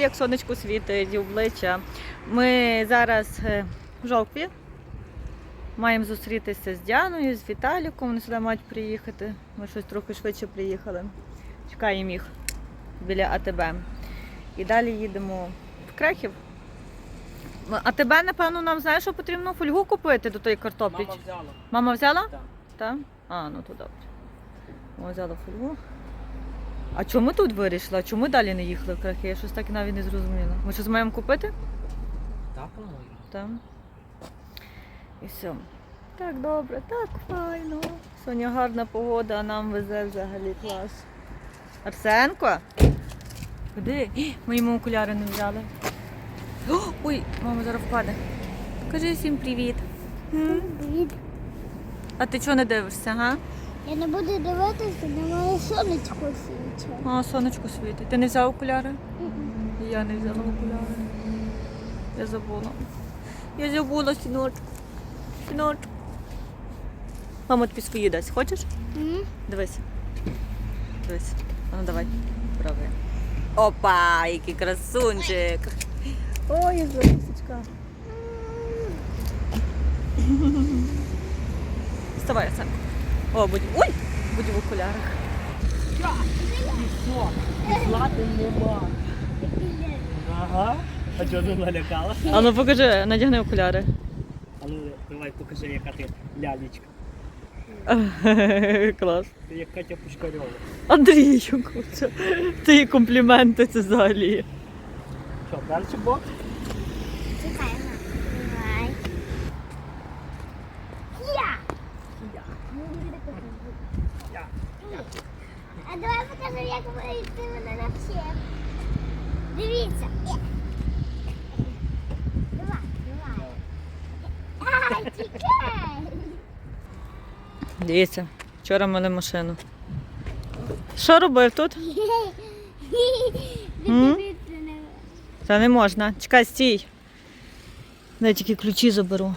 як сонечко світить, обличчя. Ми зараз е, в жовтві. Маємо зустрітися з Діаною, з Віталіком. Вони сюди мають приїхати. Ми щось трохи швидше приїхали. Чекаємо їх біля АТБ. І далі їдемо в Крехів. А тебе, напевно, нам знаєш, що потрібно фольгу купити до тої картоплі. Мама взяла. Мама взяла? Так. Так? А, ну то добре. Мама взяла фольгу. А чому тут вирішили? А чому далі не їхали в Крахи? Я щось так і навіть не зрозуміла. Ми щось маємо купити? Так, по-моєму. Там. І все. Так добре, так файно. Сьогодні гарна погода, а нам везе взагалі клас. Арсенко? Куди? Ми йому окуляри не взяли. О, ой, мама зараз впаде. Кажи всім привіт. Привіт. А ти чого не дивишся, га? Я не буду дивитися, на моє сонечко свіче. А, сонечко світить. Ти не взяв окуляри? І Я не взяла окуляри. Я забула. Я забула сіночку. Сіночку. Мама тобі свої дасть. Хочеш? М? Дивись. Дивись. А Ну давай. Пробуй. Опа, який красунчик. Ой, Зосечка. Вставай, Арсенко. О, будь. Ой! Будь в окулярах. І що? Злати нема. Ага. А чого ти налякала? А ну покажи, надягни окуляри. А ну давай покажи, яка ти лялечка. Клас. Ти як Катя Пушкарьова. Андрію, це, це є компліменти це взагалі. Що, далі бок? Чекай, на. Давай. Я. Я. А давай покажу, як ви- ти мене навчив. Дивіться. Давай, давай. Ай, чекай. Дивіться, вчора мили машину. Що робив тут? М? Та не можна. Чекай, стій. Дай тільки ключі заберу.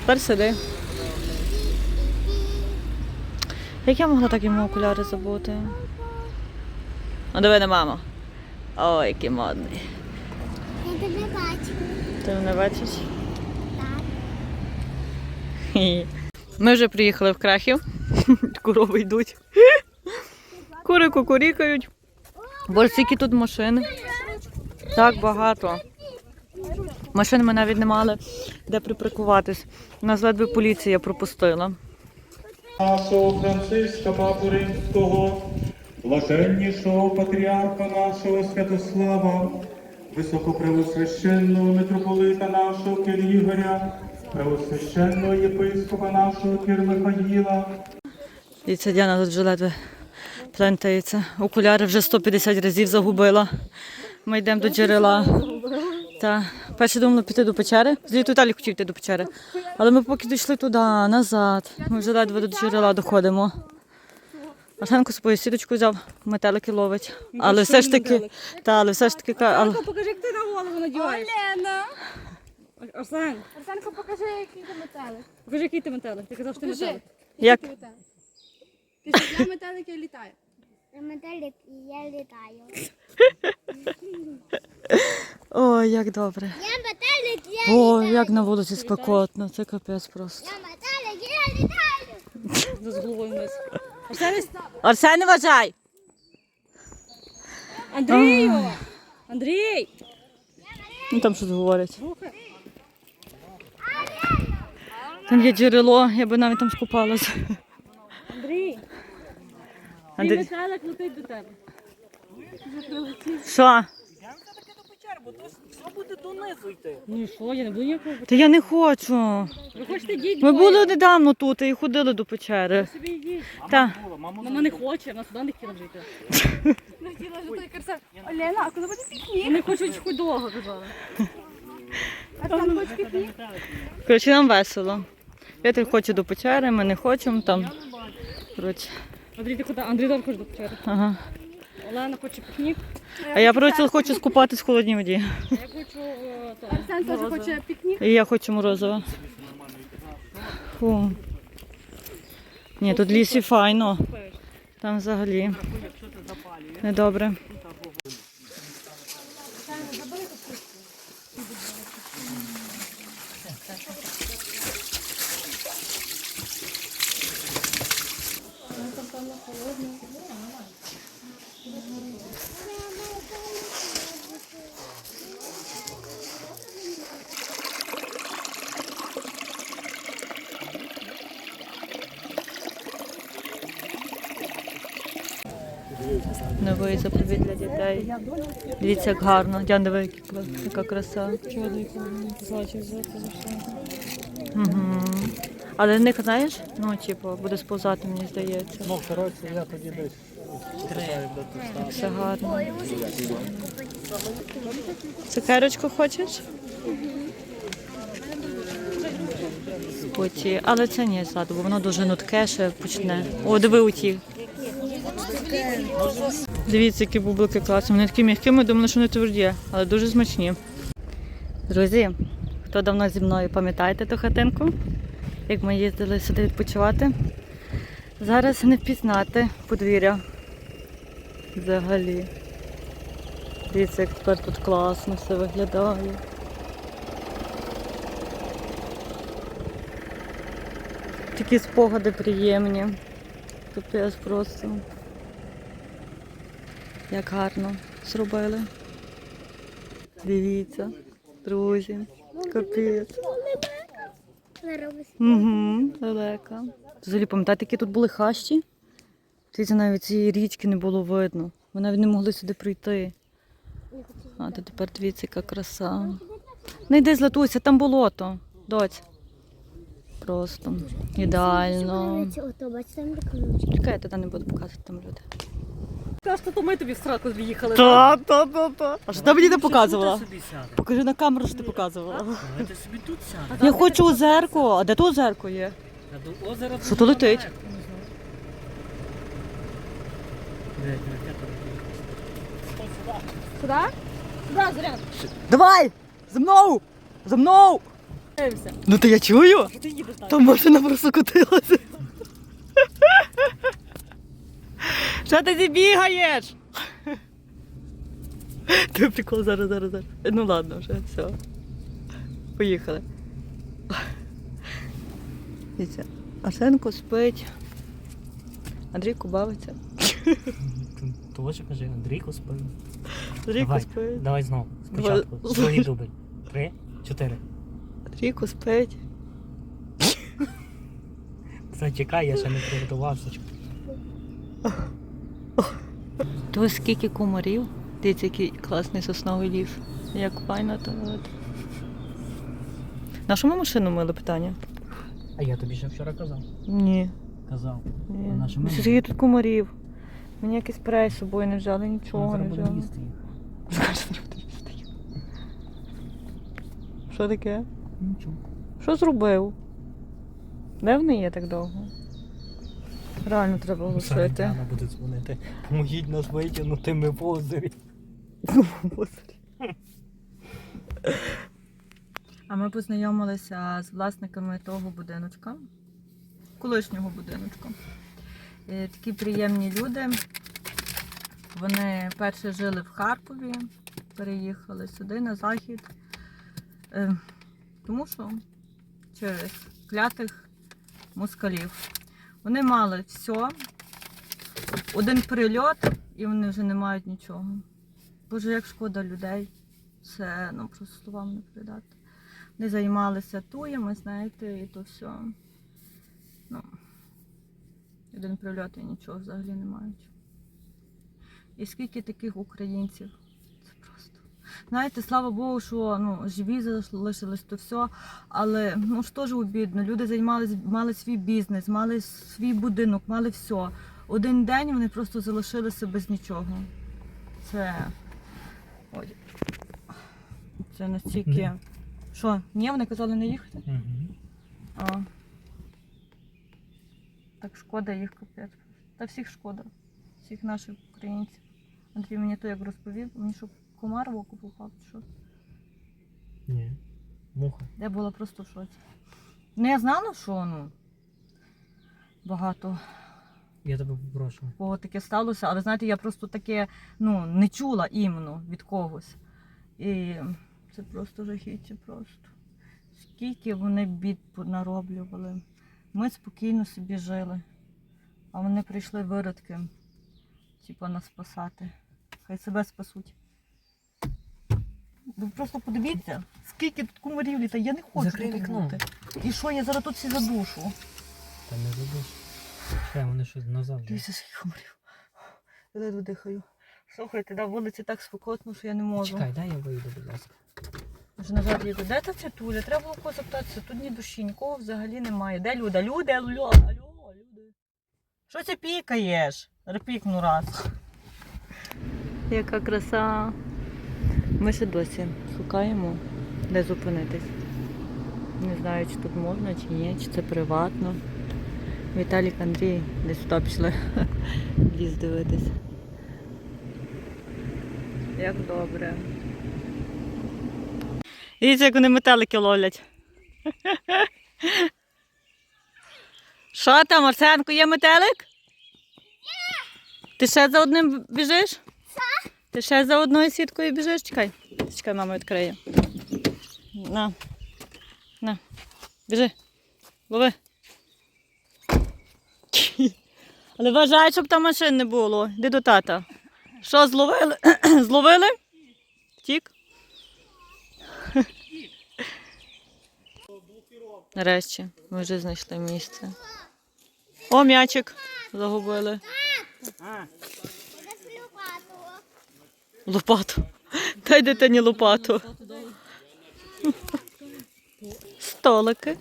Тепер сиди. Як я могла так йому окуляри забути? А диви на маму. Ой, який модний. Я тебе бачу. Ти мене бачиш? Так. Ми вже приїхали в Крахів. Корови йдуть. Кури кукурікають. Боже, скільки тут машин. Так багато. Машин ми навіть не мали де припаркуватись. Нас ледве поліція пропустила. Нашого Франциска Папу Римського, блаженнішого патріарха нашого Святослава, високопревосвященного митрополита нашого Кир Ігоря, превосвященного єпископа нашого Кир Михаїла, Діана тут ледве плентається. Окуляри вже 150 разів загубила. Ми йдемо до джерела. Та перше думала піти до печери. Звідти Віталій хотів йти до печери. Але ми поки дійшли туди, назад. Ми вже ледве до джерела доходимо. Арсенко свою сіточку взяв, метелики ловить. Але все ж таки, та, але все ж таки, але, Покажи, як ти на голову надіваєш. Олена! Арсен, Арсенко, покажи, який ти метелик. покажи, який ти метелик. Ти казав, що ти Покажи. метелик. як Ти ж я метелик, я літаю. На і я літаю. ой, як добре. Я метелик, я О, літаю. як на вулиці спекотно, це капець просто. Я метелик, я літаю. З головою вниз. Арсен, Арсен, вважай! Андрію! Андрій! Ну там щось говорять. Там є джерело, я би навіть там скупалася. Андрій! Андрій, летить до тебе. що? Я все-таки до печер, бо то все буде донизу йти. Ну і що, я не буду ніякого. Та я не хочу. Ви хочете йдіть? Ми двоє. були недавно тут і ходили до печери. Собі йдіть. Та. Була, мама Мама не хоче, вона сюди не хотіла вже йти. Не хотіла жити Арсен. Олена, а коли буде пікнік? Вони хочуть хоч довго казали. Арсен хоче пікнік? Коротше, нам весело. Петр хоче до печери, ми не хочемо там. Коротше, Андрій, куди? Андрій теж хоче до ага. Олена хоче пікнік. А я просто хочу скупатись в холодній воді. Я хочу е, то, Арсен теж морозиво. хоче пікнік. І я хочу морозиво. Фу. Ні, тут в лісі файно. Там взагалі недобре. Там для дітей. Дивіться, як гарно. Дян, диви, яка краса. Угу. Але в них, знаєш, ну, типу, буде сповзати, мені здається. Ну, коротше, я тоді десь. Все гарно. Цукерочку хочеш? Поті. Але це ні ззаду, бо воно дуже нутке, ще почне. О, диви уті. Дивіться, які бублики класні. Вони такі м'які, ми думали, що вони тверді, але дуже смачні. Друзі, хто давно зі мною пам'ятаєте ту хатинку, як ми їздили сюди відпочивати? Зараз не впізнати подвір'я. Взагалі. Дивіться, як тепер тут класно все виглядає. Такі спогади приємні. Капець просто. Як гарно зробили. Дивіться, друзі. Капець. Угу. Взагалі, пам'ятаєте, які тут були хащі? Дивіться, навіть цієї річки не було видно. Ми навіть не могли сюди прийти. А то тепер дивіться, яка краса. Не йди златуйся, там болото. Доць. Просто ідеально. Чекай, я туди не буду показувати там люди. Кажете, то ми тобі в сраку з'їхали. Та, та, та, та. А що ти мені не показувала? сяде. Покажи на камеру, що ти показувала. Давайте собі тут сяде. Я хочу озерко. А де то озерко є? А до озера Що то летить? Сюди? Сюди, Зорян. Давай! За мною! За мною! Дивимося. Ну то я чую. Ти їдеш так. Там машина просто котилася. Що ти зібігаєш? Ти прикол зараз, зараз, зараз. Ну ладно, вже все. Поїхали. Дивіться, Арсенко спить. Андрійко бавиться. Того що каже, Андрійко спив. Андрійко Давай, спить. давай знову. Давай. Спочатку. Другий дубль. Три, чотири. Андрійко спить. Зачекай, я ще не приготувався. То скільки комарів. Дивіться, який класний сосновий ліс. Як файно то. На що ми машину мили питання? А я тобі ще вчора казав. Ні. Казав. ні. На що ми мили? Скільки тут комарів? Мені якийсь спрей з собою не взяли, нічого не взяли. їсти їх. Скажи, не буду їсти. Що таке? Нічого. Що зробив? Де вони є так довго? Реально треба глушити. Діана буде дзвонити. Помогіть нас витягнути, ми в озері. А ми познайомилися з власниками того будиночка, колишнього будиночка. Е, Такі приємні люди. Вони перше жили в Харкові, переїхали сюди на захід. Е, Тому що через клятих москалів. Вони мали все, один прильот, і вони вже не мають нічого. Боже, як шкода людей. Це ну, просто словам не передати. Вони займалися туями, знаєте, і то все. Ну, один прильот і нічого взагалі не мають. І скільки таких українців? Знаєте, слава Богу, що ну, живі залишились, то все. Але ну ж теж обідно. Люди займалися, мали свій бізнес, мали свій будинок, мали все. Один день вони просто залишилися без нічого. Це. Ой. Це настільки. Що? Ні, вони казали не їхати? А. Так шкода їх капець. Та всіх шкода. Всіх наших українців. Андрій мені то як розповів, мені що комар в око попав, чи що. Ні. Муха. Я була просто в шоці. Ну я знала, що ну багато Я тебе попрошу. кого таке сталося, але знаєте, я просто таке ну, не чула іменно від когось. І це просто жахіття просто. Скільки вони бід нароблювали. Ми спокійно собі жили, а вони прийшли виродки, типу, нас спасати. Хай себе спасуть. Ви просто подивіться, скільки тут комарів літає. Я не хочу Закрий тут вікно. бути. І що, я зараз тут всі задушу. Та не забудь. Чекай, вони щось назад. Дивіться, скільки комарів. ледве дихаю. Слухайте, на вулиці так спекотно, що я не можу. Чекай, дай я вийду, будь ласка. Вже назад їду. Де та цитуля? Треба було когось запитатися. Тут ні душі, нікого взагалі немає. Де Люда? Люди, алло, алло, люди. Що це пікаєш? Репікну раз. Яка краса. Ми ще досі шукаємо, де зупинитись. Не знаю, чи тут можна, чи ні, чи це приватно. Віталік Андрій десь туди пішли ліс дивитись. Як добре. Дивіться, як вони метелики ловлять. Що там, Арсенко, є метелик? Ти ще за одним біжиш? Ти ще за одною сіткою біжиш? Чекай. Чекай, мама відкриє. На. На. Біжи. Лови. Але вважай, щоб там машин не було. Йди до тата. Що, зловили? зловили? Втік? Нарешті ми вже знайшли місце. О, м'ячик загубили. Лопату. Дай дитині лопату. Столики,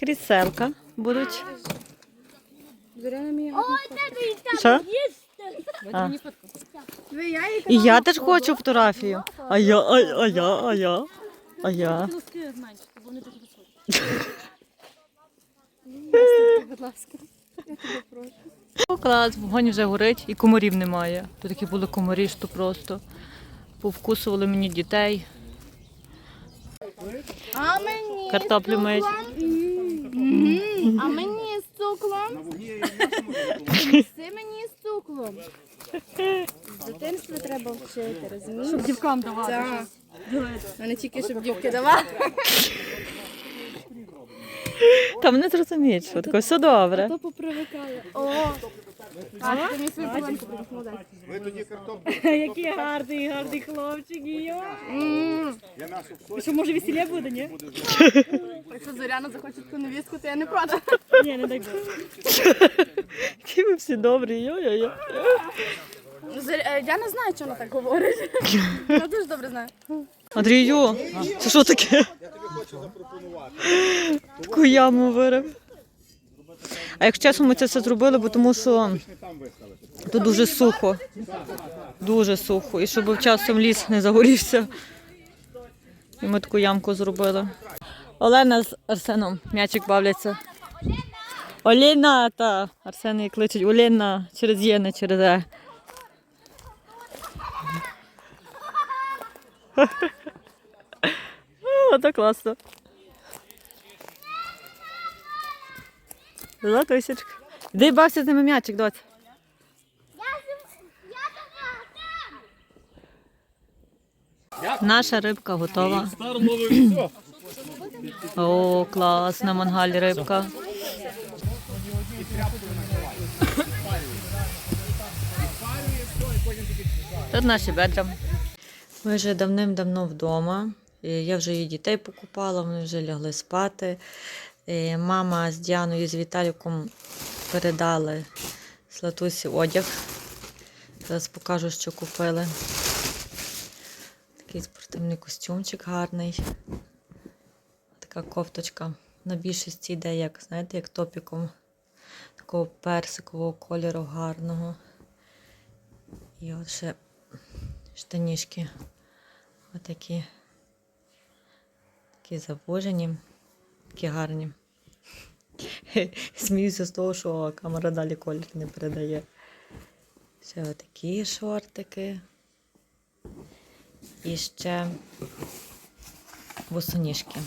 кріселка будуть. Що? А. Я І я теж хочу фотографію. А я, а, а я, а я, а я. будь ласка. О, клас, вогонь вже горить і комарів немає. Тут такі були комарі, що просто повкусували мені дітей. А мені Картоплю мить. А мені з цуклом. Неси мені з цуклом. З дитинства треба вчити, розумієш? Щоб дівкам давати. Так. А не тільки, щоб дівки давали. Там не зрозуміють, що таке, все добре. То попривикали. О! Полонку приніс, молодець. Який гарний, гарний хлопчик. Що, може, весілля буде, ні? Якщо Зоряна захоче таку невістку, то я не проти. Ні, не дай Які ви всі добрі, йо-йо-йо. Е, Я не знаю, чому вона так говорить. Я дуже добре знаю. Андрію, це що таке? Я Таку яму вирив. А якщо чесно, ми це все зробили, бо тому що тут дуже сухо. Дуже сухо. І щоб часом ліс не загорівся. І ми таку ямку зробили. Олена з Арсеном м'ячик бавляться. Оліна та Арсен її кличуть Оліна через Є, не через Е. О, це Златусечка. Іди бався з ними м'ячик, доць. Я зим- я така. Наша рибка готова. О, клас, на мангалі рибка. Тут наші бедра. Ми вже давним-давно вдома. Я вже її дітей покупала, вони вже лягли спати. Е, Мама з Діаною з Віталіком передали Златусі одяг. Зараз покажу, що купили. Такий спортивний костюмчик гарний. Така кофточка. На більшості йде, як, знаєте, як топіком такого персикового кольору гарного. І от ще штанішки. Отакі. Такі завужені, такі гарні. Сміюся з того, що камера далі колір не передає. Ще отакі шортики. І ще босоніжки.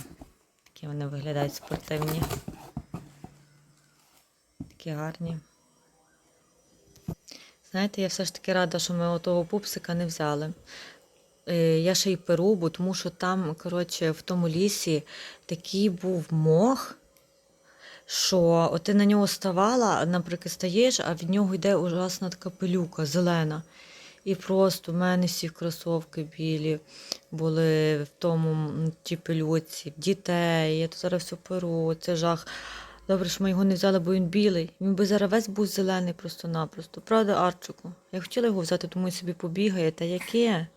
Такі вони виглядають спортивні. Такі гарні. Знаєте, я все ж таки рада, що ми отого пупсика не взяли. Е, Я ще й перу, бо тому що там, коротше, в тому лісі такий був мох, що от ти на нього ставала, наприклад, стаєш, а від нього йде ужасна така пилюка, зелена. І просто в мене всі кросовки білі були в тому м, тій пилюці, дітей, я то зараз все перу, це жах. Добре, що ми його не взяли, бо він білий. Він би зараз весь був зелений просто-напросто. Правда, Арчику? Я хотіла його взяти, тому й собі побігає. Та яке?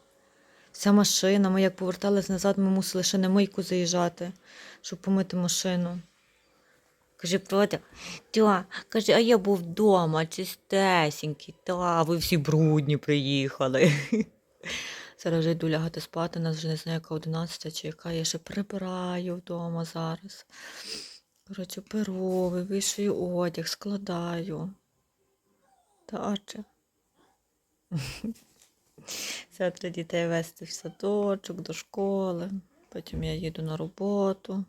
Вся машина, ми як повертались назад, ми мусили ще на мийку заїжджати, щоб помити машину. Каже, правда, та, каже, а я був вдома, чистесенький, та, ви всі брудні приїхали. Зараз вже йду лягати спати, нас вже не знаю, яка 11 чи яка, я ще прибираю вдома зараз. Коротше, перу, вивішую одяг, складаю. Та. Завтра дітей вести в садочок, до школи. Потім я їду на роботу.